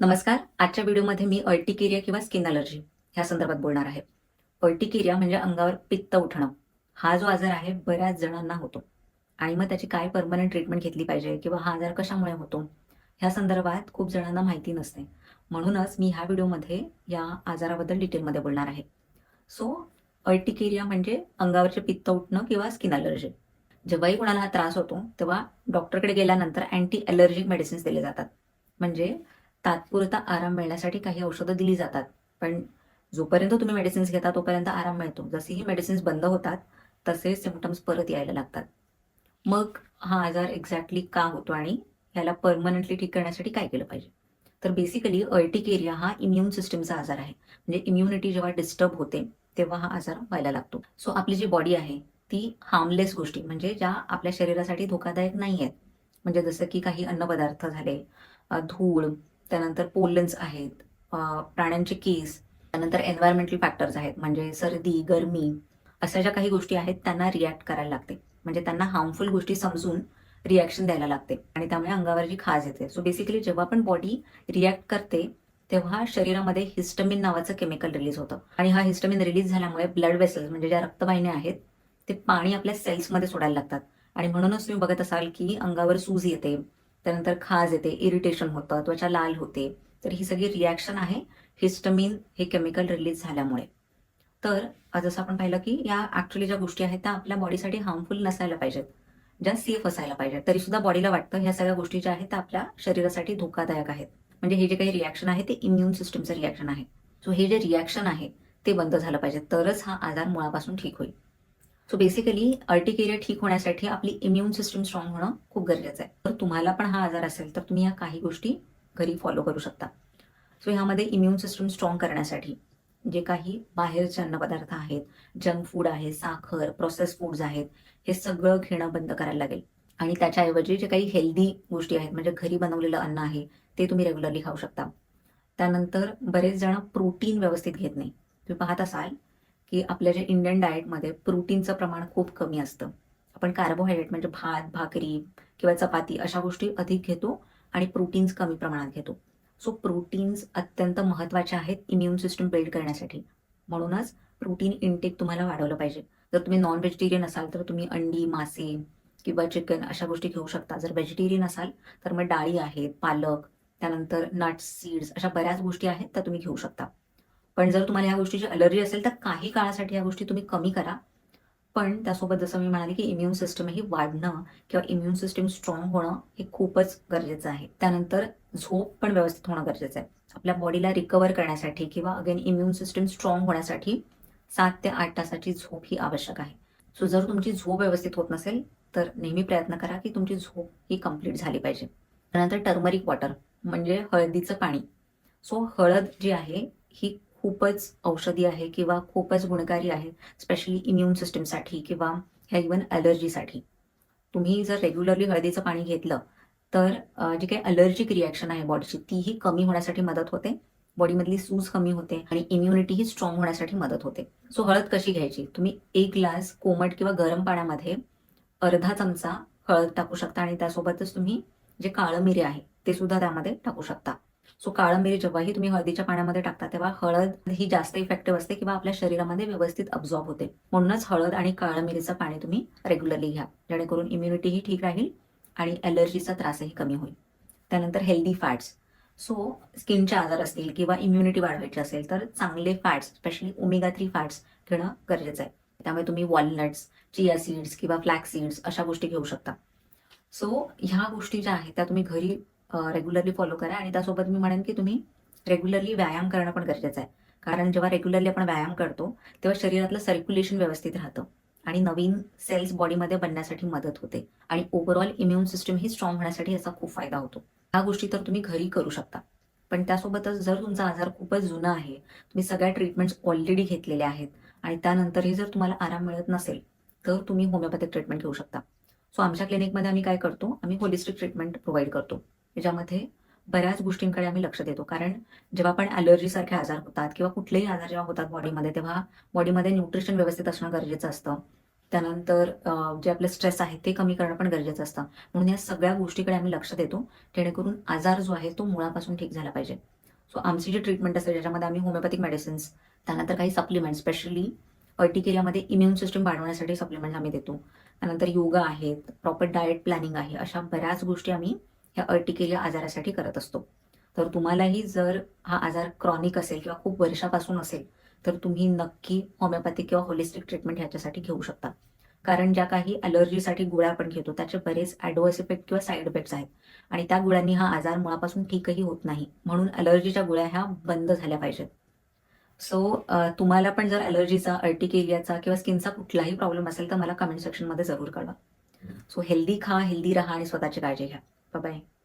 नमस्कार. आजच्या व्हिडिओमध्ये मी अल्टिकेरिया किंवा स्किन अलर्जी ह्या संदर्भात बोलणार आहे. अल्टिकेरिया म्हणजे अंगावर पित्त उठणं. हा जो आजार आहे बऱ्याच जणांना होतो. आणि मग त्याची काय परमनंट ट्रीटमेंट घेतली पाहिजे किंवा हा आजार कशामुळे होतो ह्या संदर्भात खूप जणांना माहिती नसते. म्हणूनच मी ह्या व्हिडिओमध्ये या आजाराबद्दल डिटेलमध्ये बोलणार आहे. सो अल्टिकेरिया म्हणजे अंगावरचे पित्त उठणं किंवा स्किन अलर्जी जेव्हाही कोणाला हा त्रास होतो तेव्हा डॉक्टरकडे गेल्यानंतर अँटी अलर्जिक मेडिसिन्स दिले जातात. म्हणजे तात्पुरता आराम मिळण्यासाठी काही औषधं दिली जातात. पण जोपर्यंत तुम्ही मेडिसिन्स घेता तोपर्यंत आराम मिळतो. जसे ही मेडिसिन्स बंद होतात तसे सिमटम्स परत यायला लागतात. मग हा आजार एक्झॅक्टली का होतो आणि ह्याला परमनंटली ठीक करण्यासाठी काय केलं पाहिजे? तर बेसिकली अर्टिकेरिया हा इम्युन सिस्टमचा आजार आहे. म्हणजे इम्युनिटी जेव्हा डिस्टर्ब होते तेव्हा हा आजार व्हायला लागतो. सो आपली जी बॉडी आहे ती हार्मलेस गोष्टी म्हणजे ज्या आपल्या शरीरासाठी धोकादायक नाही आहेत म्हणजे जसं की काही अन्नपदार्थ झाले धूळ त्यानंतर पोलन्स आहेत प्राण्यांचे केस त्यानंतर एन्व्हायरमेंटल फॅक्टर्स आहेत म्हणजे सर्दी गरमी अशा ज्या काही गोष्टी आहेत त्यांना रिॲक्ट करायला लागते. म्हणजे त्यांना हार्मफुल गोष्टी समजून रिॲक्शन द्यायला लागते. आणि त्यामुळे अंगावर जी खाज येते. सो बेसिकली जेव्हा पण बॉडी रिॲक्ट करते तेव्हा शरीरामध्ये हिस्टमिन नावाचं केमिकल रिलीज होतं. आणि हा हिस्टमिन रिलीज झाल्यामुळे ब्लड वेसल्स म्हणजे ज्या रक्तवाहिन्या आहेत ते पाणी आपल्या सेल्समध्ये सोडायला लागतात. आणि म्हणूनच तुम्ही बघत असाल की अंगावर सूज येते त्यानंतर खाज येते इरिटेशन होतं त्वचा लाल होते. तर ही सगळी रिॲक्शन आहे हिस्टमिन हे केमिकल रिलीज झाल्यामुळे. तर जसं आपण पाहिलं की या ॲक्च्युली ज्या गोष्टी आहेत त्या आपल्या बॉडीसाठी हार्मफुल नसायला पाहिजेत. ज्या सेफ असायला पाहिजेत. तरी सुद्धा बॉडीला वाटतं ह्या सगळ्या गोष्टी ज्या आहेत त्या आपल्या शरीरासाठी धोकादायक आहेत. म्हणजे हे जे काही रिॲक्शन आहे ते इम्युन सिस्टमचं रिॲक्शन आहे. सो हे जे रिॲक्शन आहे ते बंद झालं पाहिजे तरच हा आजार मुळापासून ठीक होईल. सो बेसिकली अर्टिकेरिया ठीक होण्यासाठी आपली इम्युन सिस्टम स्ट्रॉंग होणं खूप गरजेचं आहे. तर तुम्हाला पण हा आजार असेल तर तुम्ही या काही गोष्टी घरी फॉलो करू शकता. सो ह्यामध्ये इम्युन सिस्टम स्ट्रॉंग करण्यासाठी जे काही बाहेरचे अन्नपदार्थ आहेत जंक फूड आहे साखर प्रोसेस फूड्स आहेत हे सगळं घेणं बंद करायला लागेल. आणि त्याच्याऐवजी जे काही हेल्दी गोष्टी आहेत म्हणजे घरी बनवलेलं अन्न आहे ते तुम्ही रेग्युलरली खाऊ शकता. त्यानंतर बरेच जण प्रोटीन व्यवस्थित घेत नाही. तुम्ही पाहत असाल की आपल्या जे इंडियन डाएटमध्ये प्रोटीनचं प्रमाण खूप कमी असतं. आपण कार्बोहायड्रेट म्हणजे भात भाकरी किंवा चपाती अशा गोष्टी अधिक घेतो आणि प्रोटीन्स कमी प्रमाणात घेतो. सो प्रोटीन्स अत्यंत महत्त्वाचे आहेत इम्युन सिस्टम बिल्ड करण्यासाठी. म्हणूनच प्रोटीन इनटेक तुम्हाला वाढवलं पाहिजे. जर तुम्ही नॉन व्हेजिटेरियन असाल तर तुम्ही अंडी मासे किंवा चिकन अशा गोष्टी घेऊ शकता. जर व्हेजिटेरियन असाल तर मग डाळी आहेत पालक त्यानंतर नट्स सीड्स अशा बऱ्याच गोष्टी आहेत त्या तुम्ही घेऊ शकता. पण जर तुम्हाला या गोष्टीची अलर्जी असेल तर काही काळासाठी या गोष्टी तुम्ही कमी करा. पण त्यासोबत जसं मी म्हणाले की इम्युन सिस्टमही वाढणं किंवा इम्युन सिस्टम स्ट्रॉंग होणं हे खूपच गरजेचं आहे. त्यानंतर झोप पण व्यवस्थित होणं गरजेचं आहे. आपल्या बॉडीला रिकवर करण्यासाठी किंवा अगेन इम्युन सिस्टम स्ट्रॉंग होण्यासाठी सात ते आठ तासाची झोप ही आवश्यक आहे. सो जर तुमची झोप व्यवस्थित होत नसेल तर नेहमी प्रयत्न करा की तुमची झोप ही कंप्लीट झाली पाहिजे. त्यानंतर टर्मरिक वॉटर म्हणजे हळदीचं पाणी. सो हळद जी आहे ही खूपच औषधी आहे किंवा खूपच गुणकारी आहे स्पेशली इम्युन सिस्टीमसाठी किंवा ह्या इवन अलर्जीसाठी तुम्ही जर रेग्युलरली हळदीचं पाणी घेतलं तर जे जी काही अलर्जिक रिॲक्शन आहे बॉडीची तीही कमी होण्यासाठी मदत होते. बॉडीमधली सूज कमी होते आणि इम्युनिटी ही स्ट्रॉंग होण्यासाठी मदत होते. सो हळद कशी घ्यायची? तुम्ही एक ग्लास कोमट किंवा गरम पाण्यामध्ये अर्धा चमचा हळद टाकू शकता आणि त्यासोबतच तुम्ही जे काळं मिरे आहे ते सुद्धा त्यामध्ये टाकू शकता. सो काळं मिरी जेव्हाही तुम्ही हळदीच्या पाण्यामध्ये टाकता तेव्हा हळद ही जास्त इफेक्टिव्ह असते किंवा आपल्या शरीरामध्ये व्यवस्थित अब्झॉर्ब होते. म्हणूनच हळद आणि काळं मिरीचं पाणी तुम्ही रेग्युलरली घ्या. जेणेकरून इम्युनिटीही ठीक राहील आणि ॲलर्जीचा त्रासही कमी होईल. त्यानंतर हेल्दी फॅट्स सो स्किनचे आजार असतील किंवा इम्युनिटी वाढवायची असेल तर चांगले fats specially omega three fats घेणं गरजेचं आहे. त्यामुळे तुम्ही वॉलनट्स चिया सीड्स किंवा फ्लॅक सीड्स अशा गोष्टी घेऊ शकता. सो ह्या गोष्टी ज्या आहेत त्या तुम्ही घरी रेग्युलरली फॉलो करा आणि त्यासोबत मी म्हणेन की तुम्ही रेग्युलरली व्यायाम करणं पण गरजेचं आहे. कारण जेव्हा रेग्युलरली आपण व्यायाम करतो तेव्हा शरीरातलं सर्क्युलेशन व्यवस्थित राहतं आणि नवीन सेल्स बॉडीमध्ये बनण्यासाठी मदत होते. आणि ओव्हरऑल इम्युन सिस्टम ही स्ट्रॉंग होण्यासाठी याचा खूप फायदा होतो. ह्या गोष्टी तर तुम्ही घरी करू शकता. पण त्यासोबतच जर तुमचा आजार खूपच जुना आहे तुम्ही सगळ्या ट्रीटमेंट्स ऑलरेडी घेतलेल्या आहेत आणि त्यानंतरही जर तुम्हाला आराम मिळत नसेल तर तुम्ही होमिओपॅथिक ट्रीटमेंट घेऊ शकता. सो आमच्या क्लिनिकमध्ये आम्ही काय करतो? आम्ही होलिस्टिक ट्रीटमेंट प्रोव्हाइड करतो. त्याच्यामध्ये बऱ्याच गोष्टींकडे आम्ही लक्ष देतो. कारण जेव्हा पण ॲलर्जी सारखे आजार होतात किंवा कुठलेही आजार जेव्हा होतात बॉडीमध्ये तेव्हा बॉडीमध्ये न्यूट्रिशन व्यवस्थित असणं गरजेचं असतं. त्यानंतर जे आपलं स्ट्रेस आहे ते कमी करणं पण गरजेचं असतं. म्हणून या सगळ्या गोष्टीकडे आम्ही लक्ष देतो. जेणेकरून आजार जो आहे तो मुळापासून ठीक झाला पाहिजे. सो आमची जी ट्रीटमेंट असते ज्याच्यामध्ये आम्ही होमिओपॅथिक मेडिसिन्स त्यानंतर काही सप्लिमेंट स्पेशली अर्टिकेरियामध्ये इम्युन सिस्टम वाढवण्यासाठी सप्लिमेंट आम्ही देतो. त्यानंतर योगा आहेत प्रॉपर डाएट प्लॅनिंग आहे अशा बऱ्याच गोष्टी आम्ही ह्या अर्टिकेरिया आजारासाठी करत असतो. तर तुम्हालाही जर हा आजार क्रॉनिक असेल किंवा खूप वर्षापासून असेल तर तुम्ही नक्की होमिओपॅथिक किंवा होलिस्टिक ट्रीटमेंट ह्याच्यासाठी घेऊ शकता. कारण ज्या काही अलर्जीसाठी गोळ्या आपण घेतो त्याचे बरेच ॲडवर्स इफेक्ट किंवा साईड इफेक्ट्स आहेत. आणि त्या गोळ्यांनी हा आजार मुळापासून ठीकही होत नाही. म्हणून अलर्जीच्या गोळ्या ह्या बंद झाल्या पाहिजेत. सो तुम्हाला पण जर अलर्जीचा अर्टिकेरियाचा किंवा स्किनचा कुठलाही प्रॉब्लेम असेल तर मला कमेंट सेक्शनमध्ये जरूर कळवा. सो हेल्दी खा हेल्दी राहा आणि स्वतःची काळजी घ्या. 拜拜。